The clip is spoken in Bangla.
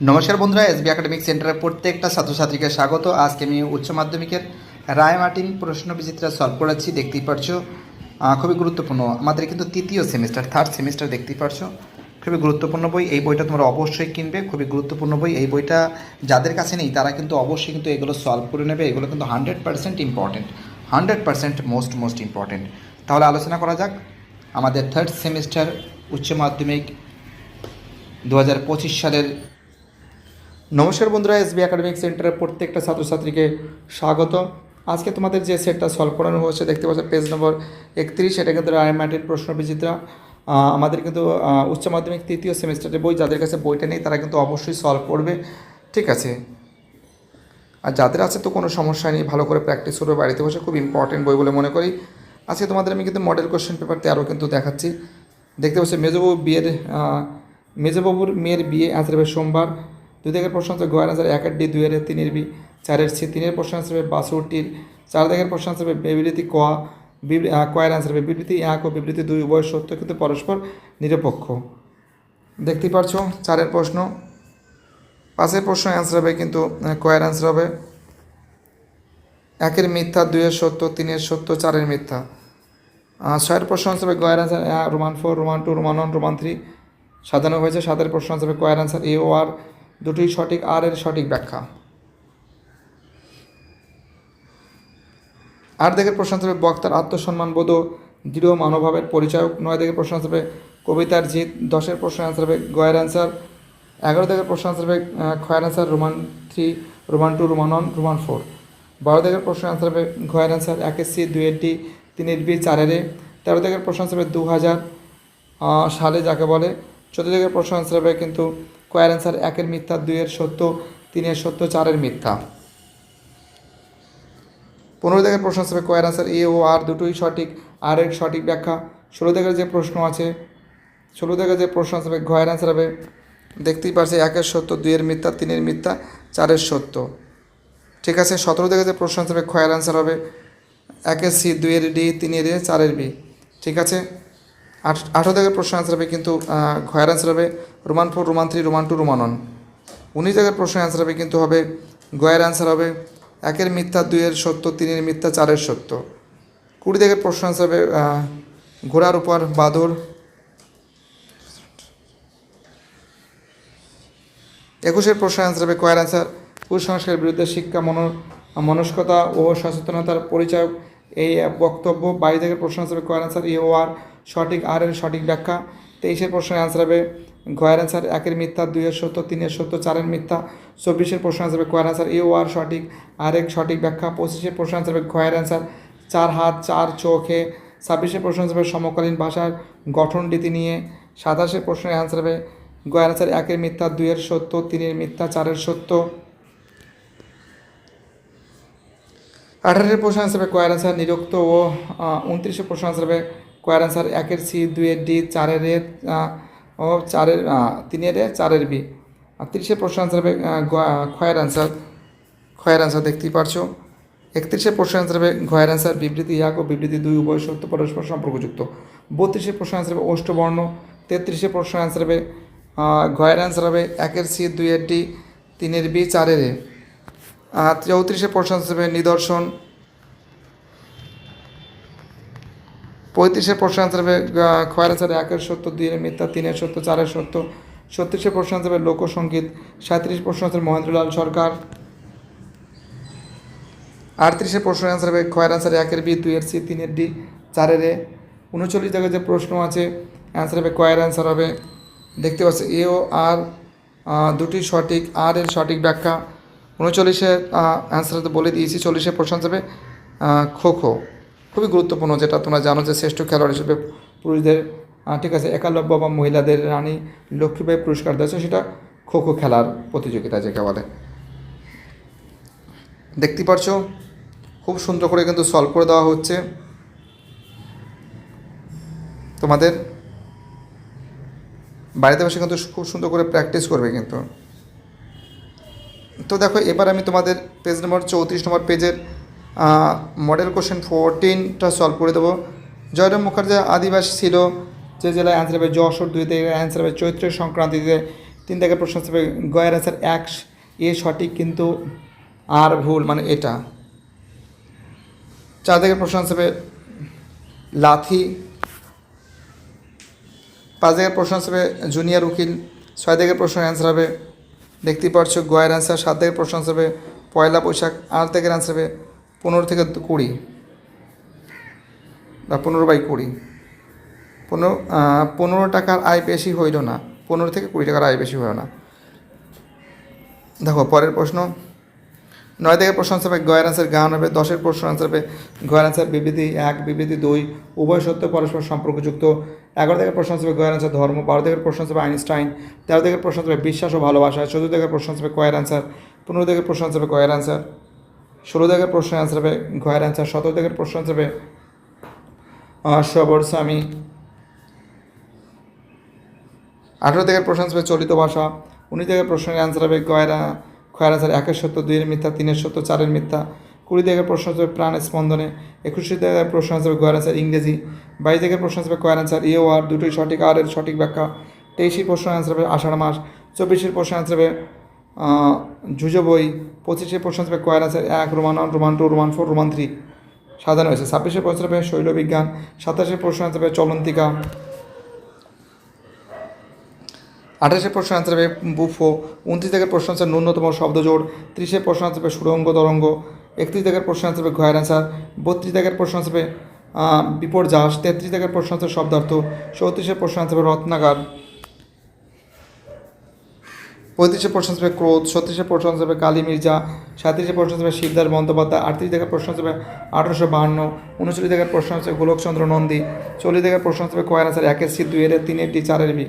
নমস্কার বন্ধুরা এসবি একাডেমিক সেন্টারের প্রত্যেকটা ছাত্রছাত্রীকে স্বাগত। আজকে আমি উচ্চ মাধ্যমিকের রায় মার্টিন প্রশ্ন বিচিত্রা সলভ করাচ্ছি দেখতেই পারছ। খুবই গুরুত্বপূর্ণ। আমাদের কিন্তু তৃতীয় সেমিস্টার থার্ড সেমিস্টার দেখতেই পারছ। খুবই গুরুত্বপূর্ণ বই। এই বইটা তোমরা অবশ্যই কিনবে। খুবই গুরুত্বপূর্ণ বই। এই বইটা যাদের কাছে নেই, তারা কিন্তু অবশ্যই কিন্তু এগুলো সলভ করে নেবে। এগুলো কিন্তু hundred percent important hundred percent most most important তাহলে আলোচনা করা যাক। আমাদের থার্ড সেমিস্টার উচ্চ মাধ্যমিক দু হাজার পঁচিশ সালের নমস্কার বন্ধুরা, এসবি একাডেমিক সেন্টারের প্রত্যেকটা ছাত্রছাত্রীকে স্বাগত। আজকে তোমাদের যে সেটটা সলভ করানো হয়েছে দেখতে পাচ্ছ পেজ নম্বর একত্রিশ এটা কিন্তু রায়মাটির প্রশ্ন বিচিত্রা আমাদের কিন্তু উচ্চ মাধ্যমিক তৃতীয় সেমিস্টারের বই, যাদের কাছে বইটা নেই, তারা কিন্তু অবশ্যই সলভ করবে। ঠিক আছে? আর যাদের আছে তো কোনো সমস্যা নেই, ভালো করে প্র্যাকটিস করবে, বাড়িতে বসে খুব ইম্পর্টেন্ট বই বলে মনে করি। আজকে তোমাদের আমি কিন্তু মডেল কোশ্চেন পেপার তেরো কিন্তু দেখাচ্ছি। দেখতে পাচ্ছি মেজবাবু বিয়ের মেজবাবুর মেয়ের বিয়ে আজ সোমবার। দুই থেকে প্রশ্ন হচ্ছে গয়ের অ্যান্সার একের ডি দুইয়ের তিনের বি চারের সি তিনের প্রশ্ন অ্যান্সার হবে বাষট্টির চার দেখের প্রশ্ন অ্যান্সার হবে বিবৃতি ক কয়ের অ্যান্সার হবে বিবৃতি এক ও বিবৃতি দুই উভয় সত্য কিন্তু পরস্পর নিরপেক্ষ। দেখতেই পারছ, চারের প্রশ্ন। পাঁচের প্রশ্ন অ্যান্সার হবে কিন্তু কয়ের অ্যান্সার হবে। একের মিথ্যা দুইয়ের সত্য তিনের সত্য চারের মিথ্যা। ছয়ের প্রশ্ন হিসেবে গয়ের answer roman four, roman two, roman one, roman three. সাজানো হয়েছে, সাতের প্রশ্ন হিসেবে কয়ের অ্যান্সার এ, ও আর দুটোই সঠিক আর এর সঠিক ব্যাখ্যা। আট দিকের প্রশ্ন হিসেবে বক্তার আত্মসম্মান বোধ দৃঢ় মানবভাবের পরিচয়ক। নয় দিকের প্রশ্ন হিসেবে কবিতার জিত দশের প্রশ্ন অ্যান্সার হবে, গয়ের অ্যান্সার এগারো দিকের প্রশ্ন অ্যান্সার হবে খয়ের answer roman three, roman two, roman one, roman four. বারো দিকের প্রশ্ন অ্যান্সার হবে ঘয়ের অ্যান্সার একের সি, দুইয়ের ডি, তিনের বি, চারের এ। তেরো দিকের প্রশ্ন অ্যান্সার হবে দু হাজার সালে যাকে বলে। চোদ্দ দিকের প্রশ্ন অ্যান্সার হবে, কিন্তু কয়ের অ্যান্সার একের মিথ্যা, দুইয়ের সত্য, তিনের সত্য, চারের মিথ্যা। পনেরো দিকের প্রশ্ন আসবে কয়ের আনসার এ ও আর দুটোই সঠিক, আর এর সঠিক ব্যাখ্যা। ষোলো দিকের যে প্রশ্ন আছে, ষোলো দিকের যে প্রশ্ন আসবে, ঘয়ের আনসার হবে, দেখতেই পারছি একের সত্য, দুইয়ের মিথ্যা, তিনের মিথ্যা, চারের সত্য। ঠিক আছে, সতেরো দিকে যে প্রশ্ন আসবে ক্ষয়ের আনসার হবে, একের সি, দুইয়ের ডি, তিনের এ, চারের বি। ঠিক আছে আঠেরো দিকের প্রশ্ন আনসার হবে কিন্তু ঘয়ের আনসার হবে roman four, roman three, roman two, roman one. উনিশ জায়গার প্রশ্ন অ্যান্সার হবে, কিন্তু হবে, গয়ের অ্যান্সার হবে একের মিথ্যা দুইয়ের সত্য, তিনের মিথ্যা চারের সত্য। কুড়ি থেকে প্রশ্ন অ্যান্সার হবে ঘোড়ার উপর বাদর। একুশের প্রশ্ন অ্যান্সার হবে, কয়ের অ্যান্সার কুসংস্কারের বিরুদ্ধে শিক্ষা, মন, মনস্কতা ও সচেতনতার পরিচয়। এই বক্তব্য বাইশ থেকে প্রশ্ন অ্যান্সার হবে, কয়ের অ্যান্সার ই ও আর, সঠিক, আর এর সঠিক ব্যাখ্যা। তেইশের প্রশ্নের অ্যান্সার হবে গয়ের অ্যান্সার একের মিথ্যা, দুইয়ের সত্য, তিনের সত্য, চারের মিথ্যা, চব্বিশের প্রশ্ন অ্যান্সার হবে। কয়ের অ্যান্সার এ আর সঠিক, আরেক সঠিক ব্যাখ্যা, পঁচিশের প্রশ্ন অ্যান্সার হবে গয়ের অ্যান্সার চার হাত, চার চোখে, ছাব্বিশের প্রশ্ন অ্যান্সার হবে সমকালীন ভাষার গঠন রীতি নিয়ে। সাতাশের প্রশ্নের অ্যান্সার হবে, গয়ের অ্যান্সার একের মিথ্যা, দুইয়ের সত্য, তিনের মিথ্যা, চারের সত্য। আঠারোর প্রশ্ন হবে কয়ের আনসার নিরক্ত ও উনত্রিশের প্রশ্ন আনসার হবে কয়ের আনসার একের সি, দুইয়ের ডি, চারের ও চারের তিনের চারের বি। আর তিরিশের প্রশ্ন আনসার হবে ক্ষয়ের আনসার ক্ষয়ের আনসার দেখতেই পারছ। একত্রিশের প্রশ্ন আনসার হবে ঘয়ের আনসার বিবৃতি এক ও বিবৃতি দুই, উভয় সত্য, পরস্পর সম্পর্কযুক্ত। বত্রিশের প্রশ্ন আনসার হবে, অষ্টবর্ণ। তেত্রিশের প্রশ্ন আনসার হবে ঘয়ের আনসার হবে, একের সি, দুইয়ের ডি, তিনের বি, চারের এ। আর চৌত্রিশে প্রশ্ন হিসেবে নিদর্শন। পঁয়ত্রিশের প্রশ্ন আনসার হবে খয়ের আনসার একের সত্য দুইয়ের মিথ্যা, তিনের সত্য চারের সত্য ছত্রিশে প্রশ্ন হিসেবে লোকসঙ্গীত সাঁত্রিশ প্রশ্ন হিসেবে মহেন্দ্রলাল সরকার আটত্রিশে প্রশ্ন অ্যান্সার হবে খয়ের আনসার একের বি, দুইয়ের সি, তিনের ডি, চারের এ, উনচল্লিশ জায়গায় যে প্রশ্ন আছে অ্যান্সার হবে কয়ের অ্যান্সার হবে, দেখতে পাচ্ছি এ ও আর দুটি সঠিক, আর এর সঠিক ব্যাখ্যা উনচল্লিশে অ্যান্সার তো বলে দিয়েছি চল্লিশে প্রশ্ন হিসেবে খো খো। খুবই গুরুত্বপূর্ণ যেটা তোমরা জানো যে শ্রেষ্ঠ খেলোয়াড় হিসেবে পুরুষদের ঠিক আছে, একালব্য বা মহিলাদের রানী লক্ষ্মীবাই পুরস্কার দিয়েছে সেটা খো খো খেলার প্রতিযোগিতা যেটা বলে। দেখতে পারছ খুব সুন্দর করে কিন্তু সলভ করে দেওয়া হচ্ছে। তোমাদের বাড়িতে বসে কিন্তু খুব সুন্দর করে প্র্যাকটিস করবে কিন্তু। তো দেখো, এবার আমি তোমাদের পেজ নম্বর চৌত্রিশ নম্বর পেজের মডেল কোশ্চেন ফোরটিনটা সলভ করে দেবো। জয়রাম মুখার্জি আদিবাসী ছিল, যে জেলায় অ্যান্সার হবে যশোর দুইতে অ্যান্সার হবে চৈত্র সংক্রান্তিতে তিন থেকে প্রশ্ন হিসেবে গয়ের অ্যান্সার এক। এ সঠিক কিন্তু আর ভুল মানে এটা। চার থেকে প্রশ্ন হিসেবে লাথি। পাঁচ থেকে প্রশ্ন হিসেবে জুনিয়র উকিল। ছয় থেকে প্রশ্নের অ্যান্সার হবে, দেখতেই পাচ্ছ গয়ের অ্যান্সার সাত থেকে প্রশ্ন হিসেবে পয়লা বৈশাখ। আট থেকে অ্যান্সার হবে পনেরো থেকে কুড়ি বা পনেরো বাই কুড়ি। পনেরো পনেরো টাকার আয় বেশি হইল না। পনেরো থেকে কুড়ি টাকার আয় বেশি হইল না। দেখো, পরের প্রশ্ন। নয় থেকে প্রশ্ন হবে গয়ের আনসার গান হবে। দশের প্রশ্ন হবে গয়ের আনসার বিবৃতি এক, বিবৃতি দুই। উভয় সত্য, পরস্পর সম্পর্কযুক্ত। এগারো থেকে প্রশ্ন হবে গয়ের আনসার ধর্ম, বারো থেকে প্রশ্ন হবে আইনস্টাইন, তেরো থেকে প্রশ্ন হবে বিশ্বাস ও ভালোবাসা, চোদ্দ থেকে প্রশ্ন আনসার হবে কয়ের আনসার পনেরো থেকে প্রশ্ন হবে কয়ের আনসার ষোলো থেকে প্রশ্ন আনসার হবে গয়ের আনসার সতেরো থেকে প্রশ্ন আনসার হবে। সবর স্বামী। আঠেরো থেকে প্রশ্ন আসবে চলিত ভাষা। উনিশ থেকে প্রশ্নের অ্যান্সার হবে গয়রা খয়ের আনসার একের সত্য দুইয়ের মিথ্যা, তিনের সত্য চারের মিথ্যা। কুড়ি থেকে প্রশ্ন আসবে প্রাণের স্পন্দনে। একুশ থেকে প্রশ্ন আসবে গয়ের আনসার ইংরেজি। বাইশ থেকে প্রশ্ন আসবে কয়ের আনসার ইও আর, দুটোই সঠিক, আর এর সঠিক ব্যাখ্যা। তেইশের প্রশ্ন অ্যান্সার হবে আষাঢ় মাস। চব্বিশের প্রশ্ন অ্যান্সার হবে জুজো বই। পঁচিশের প্রশ্ন আসবে কয়ের আনসার এক, roman one, roman two, roman four, roman three. সাজানো হয়েছে। ছাব্বিশে প্রশ্ন হবে শৈলবিজ্ঞান, সাতাশে প্রশ্ন আসবে চলন্তিকা। আঠাশে প্রশ্ন আনসার হবে বুফো, উনত্রিশ থেকে প্রশ্ন আনসার ন্যূনতম শব্দজোড়, ত্রিশে প্রশ্ন আনসার হবে সুরঙ্গ তরঙ্গ, একত্রিশ থেকে প্রশ্ন আনসার হবে ঘয়ের আনসার, বত্রিশ থেকে প্রশ্ন আনসার হবে বিপর্যাস তেত্রিশ থেকে প্রশ্ন আনসার শব্দার্থ, চৌত্রিশে প্রশ্ন আনসার হবে রত্নাগার পঁয়ত্রিশে প্রশ্ন আসবে ক্রোধ, ছত্রিশে প্রশ্ন আসবে কালী মির্জা, সাঁত্রিশে প্রশ্ন আসবে শিবদার বন্দ্যোপাধ্যায়, আটত্রিশ দেখার প্রশ্ন আসবে আঠারোশো বাহান্ন, উনচল্লিশ দেখার প্রশ্ন আসবে গোলকচন্দ্র নন্দী, চল্লিশ দেখার প্রশ্ন আসবে কয়েন আনসার একের সি এর তিনের ডি চারের বি।